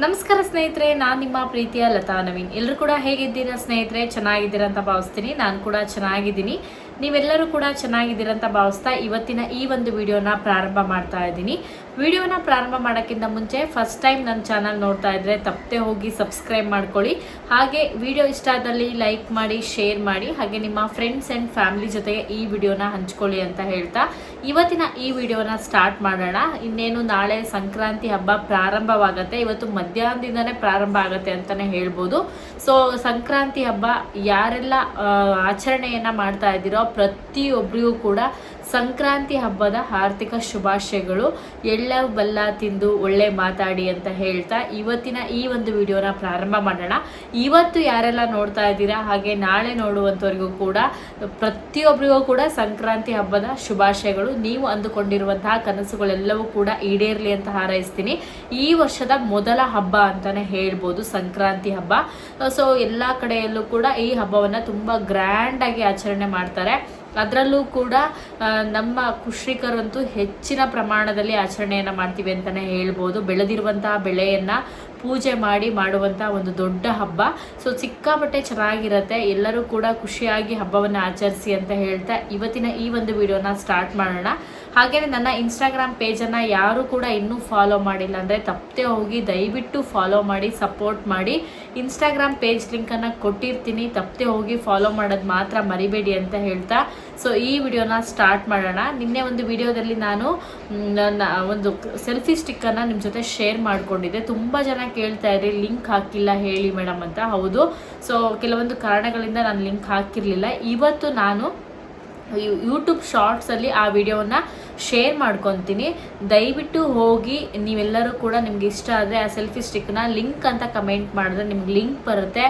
ನಮಸ್ಕಾರ ಸ್ನೇಹಿತರೆ, ನಾನು ನಿಮ್ಮ ಪ್ರೀತಿಯ ಲತಾ ನವೀನ್. ಎಲ್ಲರೂ ಕೂಡ ಹೇಗಿದ್ದೀರಾ ಸ್ನೇಹಿತರೆ? ಚೆನ್ನಾಗಿದ್ದೀರಾ ಅಂತ ಭಾವಿಸ್ತೀನಿ. ನಾನು ಕೂಡ ಚೆನ್ನಾಗಿದ್ದೀನಿ. ನೀವೆಲ್ಲರೂ ಕೂಡ ಚೆನ್ನಾಗಿದ್ದೀರಾ ಅಂತ ಭಾವಿಸ್ತಾ ಇವತ್ತಿನ ಈ ಒಂದು ವಿಡಿಯೋನ ಪ್ರಾರಂಭ ಮಾಡ್ತಾ ಇದ್ದೀನಿ. ವಿಡಿಯೋನ ಪ್ರಾರಂಭ ಮಾಡೋಕ್ಕಿಂತ ಮುಂಚೆ ಫಸ್ಟ್ ಟೈಮ್ ನನ್ನ ಚಾನಲ್ ನೋಡ್ತಾ ಇದ್ರೆ ತಪ್ಪದೆ ಹೋಗಿ ಸಬ್ಸ್ಕ್ರೈಬ್ ಮಾಡ್ಕೊಳ್ಳಿ. ಹಾಗೆ ವಿಡಿಯೋ ಇಷ್ಟ ಆದಲ್ಲಿ ಲೈಕ್ ಮಾಡಿ ಶೇರ್ ಮಾಡಿ, ಹಾಗೆ ನಿಮ್ಮ ಫ್ರೆಂಡ್ಸ್ ಆ್ಯಂಡ್ ಫ್ಯಾಮಿಲಿ ಜೊತೆಗೆ ಈ ವಿಡಿಯೋನ ಹಂಚ್ಕೊಳ್ಳಿ ಅಂತ ಹೇಳ್ತಾ ಇವತ್ತಿನ ಈ ವಿಡಿಯೋನ ಸ್ಟಾರ್ಟ್ ಮಾಡೋಣ. ಇನ್ನೇನು ನಾಳೆ ಸಂಕ್ರಾಂತಿ ಹಬ್ಬ ಪ್ರಾರಂಭವಾಗತ್ತೆ, ಇವತ್ತು ಮಧ್ಯಾಹ್ನದಿಂದನೇ ಪ್ರಾರಂಭ ಆಗುತ್ತೆ ಅಂತಲೇ ಹೇಳ್ಬೋದು. ಸೊ ಸಂಕ್ರಾಂತಿ ಹಬ್ಬ ಯಾರೆಲ್ಲ ಆಚರಣೆಯನ್ನು ಮಾಡ್ತಾ ಇದ್ದೀರೋ ಪ್ರತಿಯೊಬ್ಬರಿಗೂ ಕೂಡ ಸಂಕ್ರಾಂತಿ ಹಬ್ಬದ ಆರ್ಥಿಕ ಶುಭಾಶಯಗಳು. ಎಳ್ಳ, ಬೆಲ್ಲ ತಿಂದು ಒಳ್ಳೆ ಮಾತಾಡಿ ಅಂತ ಹೇಳ್ತಾ ಇವತ್ತಿನ ಈ ಒಂದು ವಿಡಿಯೋನ ಪ್ರಾರಂಭ ಮಾಡೋಣ. ಇವತ್ತು ಯಾರೆಲ್ಲ ನೋಡ್ತಾ ಇದ್ದೀರಾ, ಹಾಗೆ ನಾಳೆ ನೋಡುವಂಥವರಿಗೂ ಕೂಡ ಪ್ರತಿಯೊಬ್ಬರಿಗೂ ಕೂಡ ಸಂಕ್ರಾಂತಿ ಹಬ್ಬದ ಶುಭಾಶಯಗಳು. ನೀವು ಅಂದುಕೊಂಡಿರುವಂತಹ ಕನಸುಗಳೆಲ್ಲವೂ ಕೂಡ ಈಡೇರಲಿ ಅಂತ ಹಾರೈಸ್ತೀನಿ. ಈ ವರ್ಷದ ಮೊದಲ ಹಬ್ಬ ಅಂತಾನೆ ಹೇಳ್ಬೋದು, ಸಂಕ್ರಾಂತಿ ಹಬ್ಬ. ಸೊ, ಎಲ್ಲ ಕಡೆಯಲ್ಲೂ ಕೂಡ ಈ ಹಬ್ಬವನ್ನು ತುಂಬ ಗ್ರ್ಯಾಂಡಾಗಿ ಆಚರಣೆ ಮಾಡ್ತಾರೆ. ಅದರಲ್ಲೂ ಕೂಡ ನಮ್ಮ ಕೃಷಿಕರಂತೂ ಹೆಚ್ಚಿನ ಪ್ರಮಾಣದಲ್ಲಿ ಆಚರಣೆಯನ್ನು ಮಾಡ್ತೀವಿ ಅಂತಲೇ ಹೇಳ್ಬೋದು. ಬೆಳೆದಿರುವಂತಹ ಬೆಳೆಯನ್ನು ಪೂಜೆ ಮಾಡಿ ಮಾಡುವಂಥ ಒಂದು ದೊಡ್ಡ ಹಬ್ಬ. ಸೊ ಸಿಕ್ಕಾಪಟ್ಟೆ ಚೆನ್ನಾಗಿರುತ್ತೆ. ಎಲ್ಲರೂ ಕೂಡ ಖುಷಿಯಾಗಿ ಹಬ್ಬವನ್ನು ಆಚರಿಸಿ ಅಂತ ಹೇಳ್ತಾ ಇವತ್ತಿನ ಈ ಒಂದು ವಿಡಿಯೋನ ಸ್ಟಾರ್ಟ್ ಮಾಡೋಣ. ಹಾಗೆಯೇ ನನ್ನ ಇನ್ಸ್ಟಾಗ್ರಾಮ್ ಪೇಜನ್ನು ಯಾರು ಕೂಡ ಇನ್ನೂ ಫಾಲೋ ಮಾಡಿಲ್ಲ ಅಂದರೆ ತಪ್ಪದೆ ಹೋಗಿ ದಯವಿಟ್ಟು ಫಾಲೋ ಮಾಡಿ ಸಪೋರ್ಟ್ ಮಾಡಿ. ಇನ್ಸ್ಟಾಗ್ರಾಮ್ ಪೇಜ್ ಲಿಂಕನ್ನು ಕೊಟ್ಟಿರ್ತೀನಿ. ತಪ್ಪದೆ ಹೋಗಿ ಫಾಲೋ ಮಾಡೋದು ಮಾತ್ರ ಮರಿಬೇಡಿ ಅಂತ ಹೇಳ್ತಾ. ಸೊ ಈ ವಿಡಿಯೋನ ಸ್ಟಾರ್ಟ್ ಮಾಡೋಣ. ನಿನ್ನೆ ಒಂದು ವಿಡಿಯೋದಲ್ಲಿ ನಾನು ನನ್ನ ಒಂದು ಸೆಲ್ಫಿ ಸ್ಟಿಕ್ಕನ್ನು ನಿಮ್ಮ ಜೊತೆ ಶೇರ್ ಮಾಡಿಕೊಂಡಿದ್ದೆ. ತುಂಬ ಜನ ಕೇಳ್ತಾ ಇದ್ರಿ, ಲಿಂಕ್ ಹಾಕಿಲ್ಲ ಹೇಳಿ ಮೇಡಮ್ ಅಂತ. ಹೌದು. ಸೊ ಕೆಲವೊಂದು ಕಾರಣಗಳಿಂದ ನಾನು ಲಿಂಕ್ ಹಾಕಿರಲಿಲ್ಲ. ಇವತ್ತು ನಾನು ಯೂಟ್ಯೂಬ್ ಶಾರ್ಟ್ಸಲ್ಲಿ ಆ ವಿಡಿಯೋನ ಶೇರ್ ಮಾಡ್ಕೊತೀನಿ. ದಯವಿಟ್ಟು ಹೋಗಿ, ನೀವೆಲ್ಲರೂ ಕೂಡ ನಿಮ್ಗೆ ಇಷ್ಟ ಆದರೆ ಆ ಸೆಲ್ಫಿ ಸ್ಟಿಕ್ನ ಲಿಂಕ್ ಅಂತ ಕಮೆಂಟ್ ಮಾಡಿದ್ರೆ ನಿಮ್ಗೆ ಲಿಂಕ್ ಬರುತ್ತೆ.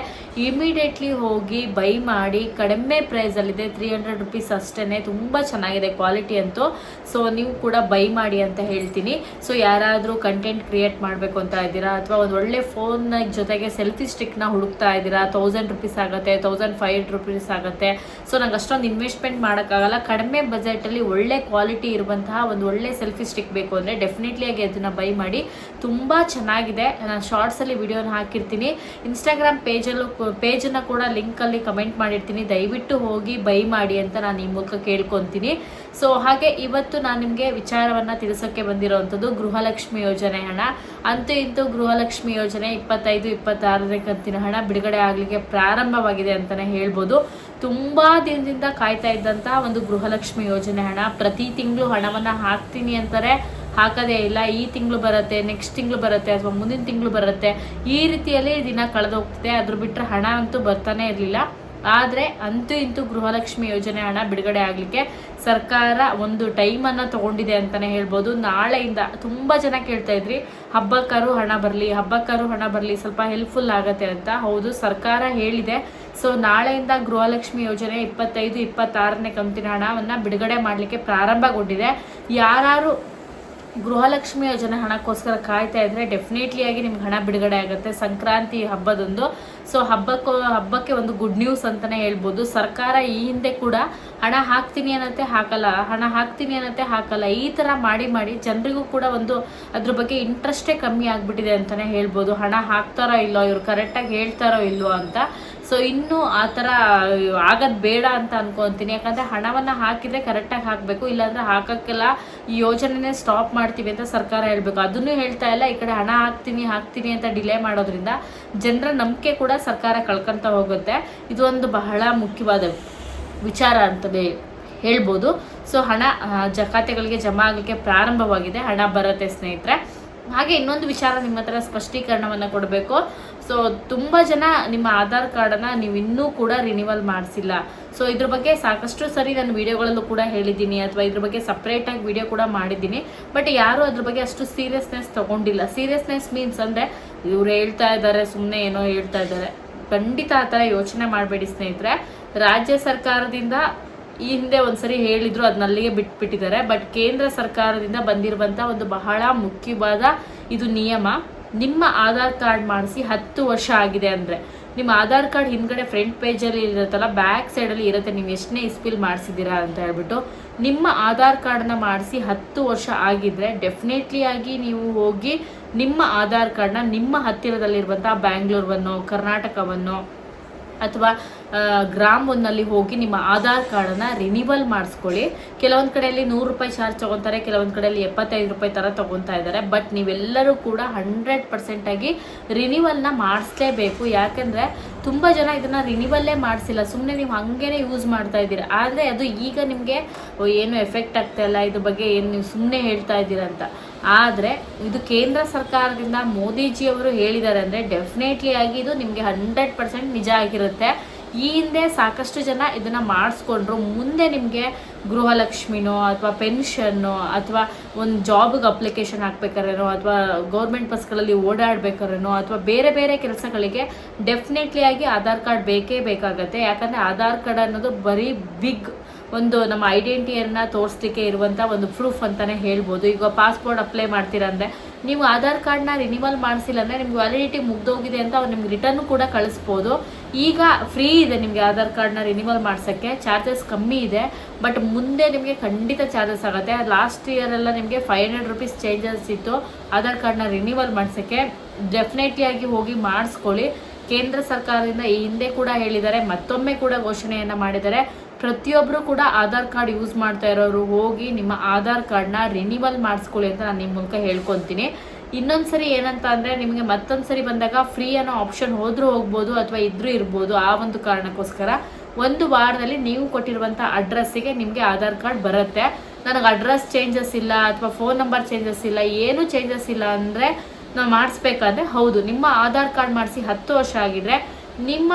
ಇಮಿಡಿಯೇಟ್ಲಿ ಹೋಗಿ ಬೈ ಮಾಡಿ, ಕಡಿಮೆ ಪ್ರೈಸಲ್ಲಿದೆ ತ್ರೀ ಹಂಡ್ರೆಡ್ ರುಪೀಸ್ ಅಷ್ಟೇ ತುಂಬ ಚೆನ್ನಾಗಿದೆ ಕ್ವಾಲಿಟಿ ಅಂತೂ. ಸೊ ನೀವು ಕೂಡ ಬೈ ಮಾಡಿ ಅಂತ ಹೇಳ್ತೀನಿ. ಸೊ ಯಾರಾದರೂ ಕಂಟೆಂಟ್ ಕ್ರಿಯೇಟ್ ಮಾಡಬೇಕು ಅಂತ ಇದ್ದೀರಾ, ಅಥವಾ ಒಂದು ಒಳ್ಳೆ ಫೋನ್ನ ಜೊತೆಗೆ ಸೆಲ್ಫಿ ಸ್ಟಿಕ್ನ ಹುಡುಕ್ತಾ ಇದ್ದೀರಾ ತೌಸಂಡ್ ರುಪೀಸ್ ಆಗುತ್ತೆ ತೌಸಂಡ್ ಫೈವ್ ರುಪೀಸ್ ಆಗುತ್ತೆ. ಸೊ ನಂಗೆ ಅಷ್ಟೊಂದು ಇನ್ವೆಸ್ಟ್ಮೆಂಟ್ ಮಾಡೋಕ್ಕಾಗಲ್ಲ. ಕಡಿಮೆ ಬಜೆಟಲ್ಲಿ ಒಳ್ಳೆ ಕ್ವಾಲಿಟಿ ಇರುವಂತಹ ಒಂದು ಒಳ್ಳೆ ಸೆಲ್ಫಿ ಸ್ಟಿಕ್ ಬೇಕು ಅಂದರೆ ಡೆಫಿನೆಟ್ಲಿ ಆಗಿ ಅದನ್ನು ಬೈ ಮಾಡಿ ತುಂಬ ಚೆನ್ನಾಗಿದೆ. ನಾನು ಶಾರ್ಟ್ಸಲ್ಲಿ ವಿಡಿಯೋನ ಹಾಕಿರ್ತೀನಿ. ಇನ್ಸ್ಟಾಗ್ರಾಮ್ ಪೇಜಲ್ಲೂ ಪೇಜನ್ನು ಕೂಡ ಲಿಂಕಲ್ಲಿ ಕಮೆಂಟ್ ಮಾಡಿರ್ತೀನಿ. ದಯವಿಟ್ಟು ಹೋಗಿ ಬೈ ಮಾಡಿ ಅಂತ ನಾನು ಈ ಮೂಲಕ ಕೇಳ್ಕೊತೀನಿ. ಸೊ ಹಾಗೆ ಇವತ್ತು ನಾನು ನಿಮಗೆ ವಿಚಾರವನ್ನು ತಿಳಿಸೋಕ್ಕೆ ಬಂದಿರೋವಂಥದ್ದು ಗೃಹಲಕ್ಷ್ಮಿ ಯೋಜನೆ ಹಣ. ಅಂತೂ ಇಂತೂ ಗೃಹಲಕ್ಷ್ಮಿ ಯೋಜನೆ ಇಪ್ಪತ್ತೈದು, ಇಪ್ಪತ್ತಾರನೇ ಕಂತಿನ ಹಣ ಬಿಡುಗಡೆ ಆಗಲಿಕ್ಕೆ ಪ್ರಾರಂಭವಾಗಿದೆ ಅಂತಲೇ ಹೇಳ್ಬೋದು. ತುಂಬ ದಿನದಿಂದ ಕಾಯ್ತಾ ಇದ್ದಂಥ ಒಂದು ಗೃಹಲಕ್ಷ್ಮಿ ಯೋಜನೆ ಹಣ. ಪ್ರತಿ ತಿಂಗಳು ಹಣವನ್ನು ಹಾಕ್ತೀನಿ ಅಂತಾರೆ. ಹಾಕೋದೇ ಇಲ್ಲ, ಈ ತಿಂಗಳು ಬರುತ್ತೆ, ನೆಕ್ಸ್ಟ್ ತಿಂಗಳು ಬರುತ್ತೆ ಅಥವಾ ಮುಂದಿನ ತಿಂಗಳು ಬರುತ್ತೆ. ಈ ರೀತಿಯಲ್ಲಿ ದಿನ ಕಳೆದೋಗ್ತಿದೆ. ಅದ್ರ ಬಿಟ್ಟರೆ ಹಣ ಅಂತೂ ಬರ್ತಾನೆ ಇರಲಿಲ್ಲ. ಆದರೆ ಅಂತೂ ಇಂತೂ ಗೃಹಲಕ್ಷ್ಮಿ ಯೋಜನೆ ಹಣ ಬಿಡುಗಡೆ ಆಗಲಿಕ್ಕೆ ಸರ್ಕಾರ ಒಂದು ಟೈಮನ್ನು ತಗೊಂಡಿದೆ ಅಂತಲೇ ಹೇಳ್ಬೋದು. ನಾಳೆಯಿಂದ ತುಂಬ ಜನ ಕೇಳ್ತಾ ಇದ್ರಿ, ಹಬ್ಬಕ್ಕಾರು ಹಣ ಬರಲಿ, ಹಬ್ಬಕ್ಕಾರು ಹಣ ಬರಲಿ, ಸ್ವಲ್ಪ ಹೆಲ್ಪ್ಫುಲ್ ಆಗುತ್ತೆ ಅಂತ. ಹೌದು, ಸರ್ಕಾರ ಹೇಳಿದೆ. ಸೊ ನಾಳೆಯಿಂದ ಗೃಹಲಕ್ಷ್ಮಿ ಯೋಜನೆ ಇಪ್ಪತ್ತೈದು, ಇಪ್ಪತ್ತಾರನೇ ಕಂತಿನ ಹಣವನ್ನು ಬಿಡುಗಡೆ ಮಾಡಲಿಕ್ಕೆ ಪ್ರಾರಂಭಗೊಂಡಿದೆ. ಯಾರು ಗೃಹಲಕ್ಷ್ಮಿ ಯೋಜನೆ ಹಣಕ್ಕೋಸ್ಕರ ಕಾಯ್ತಾ ಇದ್ರೆ ಡೆಫಿನೆಟ್ಲಿ ಆಗಿ ನಿಮ್ಗೆ ಹಣ ಬಿಡುಗಡೆ ಆಗುತ್ತೆ. ಸಂಕ್ರಾಂತಿ ಹಬ್ಬದೊಂದು. ಸೊ ಹಬ್ಬಕ್ಕೂ, ಹಬ್ಬಕ್ಕೆ ಒಂದು ಗುಡ್ ನ್ಯೂಸ್ ಅಂತಲೇ ಹೇಳ್ಬೋದು. ಸರ್ಕಾರ ಈ ಹಿಂದೆ ಕೂಡ ಹಣ ಹಾಕ್ತೀನಿ ಅನ್ನತ್ತೆ, ಹಾಕಲ್ಲ. ಹಣ ಹಾಕ್ತೀನಿ ಅನ್ನತ್ತೆ, ಹಾಕಲ್ಲ. ಈ ಥರ ಮಾಡಿ ಮಾಡಿ ಜನರಿಗೂ ಕೂಡ ಒಂದು ಅದ್ರ ಬಗ್ಗೆ ಇಂಟ್ರೆಸ್ಟೇ ಕಮ್ಮಿ ಆಗಿಬಿಟ್ಟಿದೆ ಅಂತಲೇ ಹೇಳ್ಬೋದು. ಹಣ ಹಾಕ್ತಾರೋ ಇಲ್ಲೋ, ಇವ್ರು ಕರೆಕ್ಟಾಗಿ ಹೇಳ್ತಾರೋ ಇಲ್ವೋ ಅಂತ. ಸೊ ಇನ್ನೂ ಆ ಥರ ಆಗೋದು ಬೇಡ ಅಂತ ಅನ್ಕೊತೀನಿ. ಯಾಕಂದರೆ ಹಣವನ್ನು ಹಾಕಿದರೆ ಕರೆಕ್ಟಾಗಿ ಹಾಕಬೇಕು. ಇಲ್ಲಾಂದರೆ ಹಾಕೋಕ್ಕೆಲ್ಲ ಈ ಯೋಜನೆನೇ ಸ್ಟಾಪ್ ಮಾಡ್ತೀವಿ ಅಂತ ಸರ್ಕಾರ ಹೇಳಬೇಕು. ಅದನ್ನು ಹೇಳ್ತಾ ಇಲ್ಲ. ಈ ಕಡೆ ಹಣ ಹಾಕ್ತೀನಿ ಹಾಕ್ತೀನಿ ಅಂತ ಡಿಲೇ ಮಾಡೋದ್ರಿಂದ ಜನರ ನಂಬಿಕೆ ಕೂಡ ಸರ್ಕಾರ ಕಳ್ಕೊತಾ ಹೋಗುತ್ತೆ. ಇದು ಒಂದು ಬಹಳ ಮುಖ್ಯವಾದ ವಿಚಾರ ಅಂತಲೇ ಹೇಳ್ಬೋದು. ಸೊ ಹಣ ಜಕಾತೆಗಳಿಗೆ ಜಮಾ ಆಗಲಿಕ್ಕೆ ಪ್ರಾರಂಭವಾಗಿದೆ. ಹಣ ಬರುತ್ತೆ ಸ್ನೇಹಿತರೆ. ಹಾಗೆ ಇನ್ನೊಂದು ವಿಚಾರ ನಿಮ್ಮ ಹತ್ರ ಸ್ಪಷ್ಟೀಕರಣವನ್ನು ಕೊಡಬೇಕು. ಸೊ ತುಂಬ ಜನ ನಿಮ್ಮ ಆಧಾರ್ ಕಾರ್ಡನ್ನು ನೀವು ಇನ್ನೂ ಕೂಡ ರಿನಿವಲ್ ಮಾಡಿಸಿಲ್ಲ. ಸೊ ಇದ್ರ ಬಗ್ಗೆ ಸಾಕಷ್ಟು ಸರಿ ನಾನು ವಿಡಿಯೋಗಳಲ್ಲೂ ಕೂಡ ಹೇಳಿದ್ದೀನಿ, ಅಥವಾ ಇದ್ರ ಬಗ್ಗೆ ಸಪ್ರೇಟಾಗಿ ವಿಡಿಯೋ ಕೂಡ ಮಾಡಿದ್ದೀನಿ. ಬಟ್ ಯಾರೂ ಅದ್ರ ಬಗ್ಗೆ ಅಷ್ಟು ಸೀರಿಯಸ್ನೆಸ್ ತೊಗೊಂಡಿಲ್ಲ. ಸೀರಿಯಸ್ನೆಸ್ ಮೀನ್ಸ್ ಅಂದರೆ ಇವ್ರು ಹೇಳ್ತಾ ಇದ್ದಾರೆ ಸುಮ್ಮನೆ ಏನೋ ಹೇಳ್ತಾ ಇದ್ದಾರೆ. ಖಂಡಿತ ಆ ಥರ ಯೋಚನೆ ಮಾಡಬೇಡಿ ಸ್ನೇಹಿತರೆ. ರಾಜ್ಯ ಸರ್ಕಾರದಿಂದ ಈ ಹಿಂದೆ ಒಂದ್ಸರಿ ಹೇಳಿದ್ರು ಅದನ್ನ ಅಲ್ಲಿಗೆ ಬಿಟ್ಬಿಟ್ಟಿದ್ದಾರೆ. ಬಟ್ ಕೇಂದ್ರ ಸರ್ಕಾರದಿಂದ ಬಂದಿರುವಂಥ ಒಂದು ಬಹಳ ಮುಖ್ಯವಾದ ಇದು ನಿಯಮ. ನಿಮ್ಮ ಆಧಾರ್ ಕಾರ್ಡ್ ಮಾಡಿಸಿ ಹತ್ತು ವರ್ಷ ಆಗಿದೆ ಅಂದರೆ. ನಿಮ್ಮ ಆಧಾರ್ ಕಾರ್ಡ್ ಹಿಂದ್ಗಡೆ ಫ್ರಂಟ್ ಪೇಜಲ್ಲಿ ಇರುತ್ತಲ್ಲ, ಬ್ಯಾಕ್ ಸೈಡಲ್ಲಿ ಇರುತ್ತೆ, ನೀವು ಎಷ್ಟನೇ ಇಸ್ಪಿಲ್ ಮಾಡಿಸಿದ್ದೀರಾ ಅಂತ ಹೇಳ್ಬಿಟ್ಟು ನಿಮ್ಮ ಆಧಾರ್ ಕಾರ್ಡನ್ನ ಮಾಡಿಸಿ ಹತ್ತು ವರ್ಷ ಆಗಿದ್ರೆ ಡೆಫಿನೆಟ್ಲಿ ಆಗಿ ನೀವು ಹೋಗಿ ನಿಮ್ಮ ಆಧಾರ್ ಕಾರ್ಡನ್ನ ನಿಮ್ಮ ಹತ್ತಿರದಲ್ಲಿರುವಂಥ ಬ್ಯಾಂಗ್ಳೂರ್ವನ್ನು ಕರ್ನಾಟಕವನ್ನು ಅಥವಾ ಗ್ರಾಮ್ ಒಂದಲ್ಲಿ ಹೋಗಿ ನಿಮ್ಮ ಆಧಾರ್ ಕಾರ್ಡನ್ನು ರಿನಿವಲ್ ಮಾಡಿಸ್ಕೊಳ್ಳಿ. ಕೆಲವೊಂದು ಕಡೆಯಲ್ಲಿ ನೂರು ರೂಪಾಯಿ ಚಾರ್ಜ್ ತೊಗೊತಾರೆ, ಕೆಲವೊಂದು ಕಡೆಯಲ್ಲಿ ಎಪ್ಪತ್ತೈದು ರೂಪಾಯಿ ಥರ ತೊಗೊತಾ ಇದ್ದಾರೆ. ಬಟ್ ನೀವೆಲ್ಲರೂ ಕೂಡ ಹಂಡ್ರೆಡ್ ಪರ್ಸೆಂಟಾಗಿ ರಿನಿವಲ್ನ ಮಾಡಿಸ್ಲೇಬೇಕು. ಯಾಕೆಂದರೆ ತುಂಬ ಜನ ಇದನ್ನು ರಿನಿವಲ್ಲೇ ಮಾಡಿಸಿಲ್ಲ. ಸುಮ್ಮನೆ ನೀವು ಹಾಗೇನೆ ಯೂಸ್ ಮಾಡ್ತಾ ಇದ್ದೀರಿ. ಆದರೆ ಅದು ಈಗ ನಿಮಗೆ ಏನು ಎಫೆಕ್ಟ್ ಆಗ್ತಾ ಇಲ್ಲ, ಇದ್ರ ಬಗ್ಗೆ ಏನು ನೀವು ಸುಮ್ಮನೆ ಹೇಳ್ತಾ ಇದ್ದೀರಾ ಅಂತ. ಆದರೆ ಇದು ಕೇಂದ್ರ ಸರ್ಕಾರದಿಂದ ಮೋದಿಜಿಯವರು ಹೇಳಿದ್ದಾರೆ ಅಂದರೆ ಡೆಫಿನೆಟ್ಲಿ ಆಗಿ ಇದು ನಿಮಗೆ ಹಂಡ್ರೆಡ್ ಪರ್ಸೆಂಟ್ ನಿಜ ಆಗಿರುತ್ತೆ. ಈ ಹಿಂದೆ ಸಾಕಷ್ಟು ಜನ ಇದನ್ನ ಮಾಡಿಸ್ಕೊಂಡ್ರು. ಮುಂದೆ ನಿಮಗೆ ಗೃಹಲಕ್ಷ್ಮಿನೋ ಅಥವಾ ಪೆನ್ಷನ್ನೋ ಅಥವಾ ಒಂದು ಜಾಬ್ಗೆ ಅಪ್ಲಿಕೇಶನ್ ಹಾಕ್ಬೇಕಾರೇನೋ ಅಥವಾ ಗೌರ್ಮೆಂಟ್ ಬಸ್ಗಳಲ್ಲಿ ಓಡಾಡ್ಬೇಕಾರೇನೋ ಅಥವಾ ಬೇರೆ ಬೇರೆ ಕೆಲಸಗಳಿಗೆ ಡೆಫಿನೆಟ್ಲಿ ಆಗಿ ಆಧಾರ್ ಕಾರ್ಡ್ ಬೇಕೇ ಬೇಕಾಗತ್ತೆ. ಯಾಕಂದರೆ ಆಧಾರ್ ಕಾರ್ಡ್ ಅನ್ನೋದು ಬರೀ ಬಿಗ್ ಒಂದು ನಮ್ಮ ಐಡೆಂಟಿಯನ್ನು ತೋರಿಸ್ಲಿಕ್ಕೆ ಇರುವಂಥ ಒಂದು ಪ್ರೂಫ್ ಅಂತಲೇ ಹೇಳ್ಬೋದು. ಈಗ ಪಾಸ್ಪೋರ್ಟ್ ಅಪ್ಲೈ ಮಾಡ್ತೀರಾ ಅಂದರೆ ನೀವು ಆಧಾರ್ ಕಾರ್ಡ್ನ ರಿನಿವಲ್ ಮಾಡಿಸಿಲ್ಲ ಅಂದರೆ ನಿಮ್ಗೆ ವ್ಯಾಲಿಡಿಟಿ ಮುಗ್ದೋಗಿದೆ ಅಂತ ಅವ್ರು ನಿಮ್ಗೆ ರಿಟರ್ನ್ ಕೂಡ ಕಳಿಸ್ಬೋದು. ಈಗ ಫ್ರೀ ಇದೆ ನಿಮಗೆ ಆಧಾರ್ ಕಾರ್ಡ್ನ ರಿನಿವಲ್ ಮಾಡ್ಸೋಕ್ಕೆ. ಚಾರ್ಜಸ್ ಕಮ್ಮಿ ಇದೆ ಬಟ್ ಮುಂದೆ ನಿಮಗೆ ಖಂಡಿತ ಚಾರ್ಜಸ್ ಆಗುತ್ತೆ. ಲಾಸ್ಟ್ ಇಯರೆಲ್ಲ ನಿಮಗೆ ಫೈವ್ ಹಂಡ್ರೆಡ್ ರುಪೀಸ್ ಚೇಂಜಸ್ ಇತ್ತು. ಆಧಾರ್ ಕಾರ್ಡ್ನ ರಿನಿವಲ್ ಮಾಡ್ಸೋಕ್ಕೆ ಡೆಫಿನೆಟ್ಲಿ ಆಗಿ ಹೋಗಿ ಮಾಡಿಸ್ಕೊಳ್ಳಿ. ಕೇಂದ್ರ ಸರ್ಕಾರದಿಂದ ಈ ಹಿಂದೆ ಕೂಡ ಹೇಳಿದ್ದಾರೆ, ಮತ್ತೊಮ್ಮೆ ಕೂಡ ಘೋಷಣೆಯನ್ನು ಮಾಡಿದ್ದಾರೆ. ಪ್ರತಿಯೊಬ್ಬರು ಕೂಡ ಆಧಾರ್ ಕಾರ್ಡ್ ಯೂಸ್ ಮಾಡ್ತಾ ಇರೋರು ಹೋಗಿ ನಿಮ್ಮ ಆಧಾರ್ ಕಾರ್ಡ್ನ ರಿನಿವಲ್ ಮಾಡಿಸ್ಕೊಳ್ಳಿ ಅಂತ ನಾನು ನಿಮ್ಮ ಮೂಲಕ ಹೇಳ್ಕೊತೀನಿ. ಇನ್ನೊಂದು ಸರಿ ಏನಂತ ಅಂದರೆ ನಿಮಗೆ ಮತ್ತೊಂದು ಸರಿ ಬಂದಾಗ ಫ್ರೀ ಅನ್ನೋ ಆಪ್ಷನ್ ಹೋದ್ರೂ ಹೋಗ್ಬೋದು ಅಥವಾ ಇದ್ರೂ ಇರ್ಬೋದು ಆ ಒಂದು ಕಾರಣಕ್ಕೋಸ್ಕರ ಒಂದು ವಾರದಲ್ಲಿ ನೀವು ಕೊಟ್ಟಿರುವಂಥ ಅಡ್ರೆಸ್ಸಿಗೆ ನಿಮಗೆ ಆಧಾರ್ ಕಾರ್ಡ್ ಬರುತ್ತೆ. ನನಗೆ ಅಡ್ರೆಸ್ ಚೇಂಜಸ್ ಇಲ್ಲ ಅಥವಾ ಫೋನ್ ನಂಬರ್ ಚೇಂಜಸ್ ಇಲ್ಲ, ಏನೂ ಚೇಂಜಸ್ ಇಲ್ಲ ಅಂದರೆ ನಾವು ಮಾಡಿಸ್ಬೇಕಾದ್ರೆ ಹೌದು, ನಿಮ್ಮ ಆಧಾರ್ ಕಾರ್ಡ್ ಮಾಡಿಸಿ ಹತ್ತು ವರ್ಷ ಆಗಿದ್ರೆ ನಿಮ್ಮ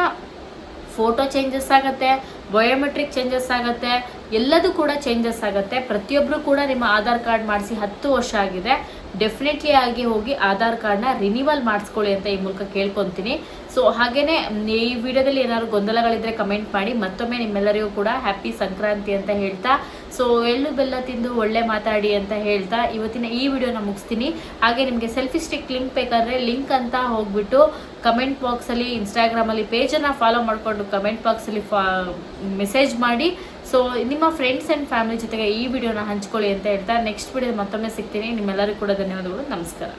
ಫೋಟೋ ಚೇಂಜಸ್ ಆಗುತ್ತೆ ಬಯೋಮೆಟ್ರಿಕ್ ಚೇಂಜಸ್ ಆಗುತ್ತೆ, ಎಲ್ಲದೂ ಕೂಡ ಚೇಂಜಸ್ ಆಗುತ್ತೆ. ಪ್ರತಿಯೊಬ್ಬರು ಕೂಡ ನಿಮ್ಮ ಆಧಾರ್ ಕಾರ್ಡ್ ಮಾಡಿಸಿ ಹತ್ತು ವರ್ಷ ಆಗಿದೆ ಡೆಫಿನೆಟ್ಲಿ ಆಗಿ ಹೋಗಿ ಆಧಾರ್ ಕಾರ್ಡ್ನ ರಿನಿವಲ್ ಮಾಡಿಸ್ಕೊಳ್ಳಿ ಅಂತ ಈ ಮೂಲಕ ಕೇಳ್ಕೊತೀನಿ. ಸೊ ಹಾಗೇನೆ ಈ ವಿಡಿಯೋದಲ್ಲಿ ಏನಾದ್ರು ಗೊಂದಲಗಳಿದ್ರೆ ಕಮೆಂಟ್ ಮಾಡಿ. ಮತ್ತೊಮ್ಮೆ ನಿಮ್ಮೆಲ್ಲರಿಗೂ ಕೂಡ ಹ್ಯಾಪಿ ಸಂಕ್ರಾಂತಿ ಅಂತ ಹೇಳ್ತಾ. ಸೊ ಎಳ್ಳು ಬೆಲ್ಲ ತಿಂದು ಒಳ್ಳೆ ಮಾತಾಡಿ ಅಂತ ಹೇಳ್ತಾ ಇವತ್ತಿನ ಈ ವಿಡಿಯೋನ ಮುಗಿಸ್ತೀನಿ. ಹಾಗೆ ನಿಮಗೆ ಸೆಲ್ಫಿ ಸ್ಟಿಕ್ ಲಿಂಕ್ ಬೇಕಾದರೆ ಲಿಂಕ್ ಅಂತ ಹೋಗ್ಬಿಟ್ಟು ಕಮೆಂಟ್ ಬಾಕ್ಸಲ್ಲಿ ಇನ್ಸ್ಟಾಗ್ರಾಮಲ್ಲಿ ಪೇಜನ್ನು ಫಾಲೋ ಮಾಡಿಕೊಂಡು ಕಮೆಂಟ್ ಬಾಕ್ಸಲ್ಲಿ ಫಾ ಮೆಸೇಜ್ ಮಾಡಿ. ಸೊ ನಿಮ್ಮ ಫ್ರೆಂಡ್ಸ್ ಆ್ಯಂಡ್ ಫ್ಯಾಮಿಲಿ ಜೊತೆಗೆ ಈ ವಿಡಿಯೋನ ಹಂಚ್ಕೊಳ್ಳಿ ಅಂತ ಹೇಳ್ತಾ ನೆಕ್ಸ್ಟ್ ವಿಡಿಯೋ ಮತ್ತೊಮ್ಮೆ ಸಿಗ್ತೀನಿ. ನಿಮ್ಮೆಲ್ಲರಿಗೂ ಕೂಡ ಧನ್ಯವಾದಗಳು. ನಮಸ್ಕಾರ.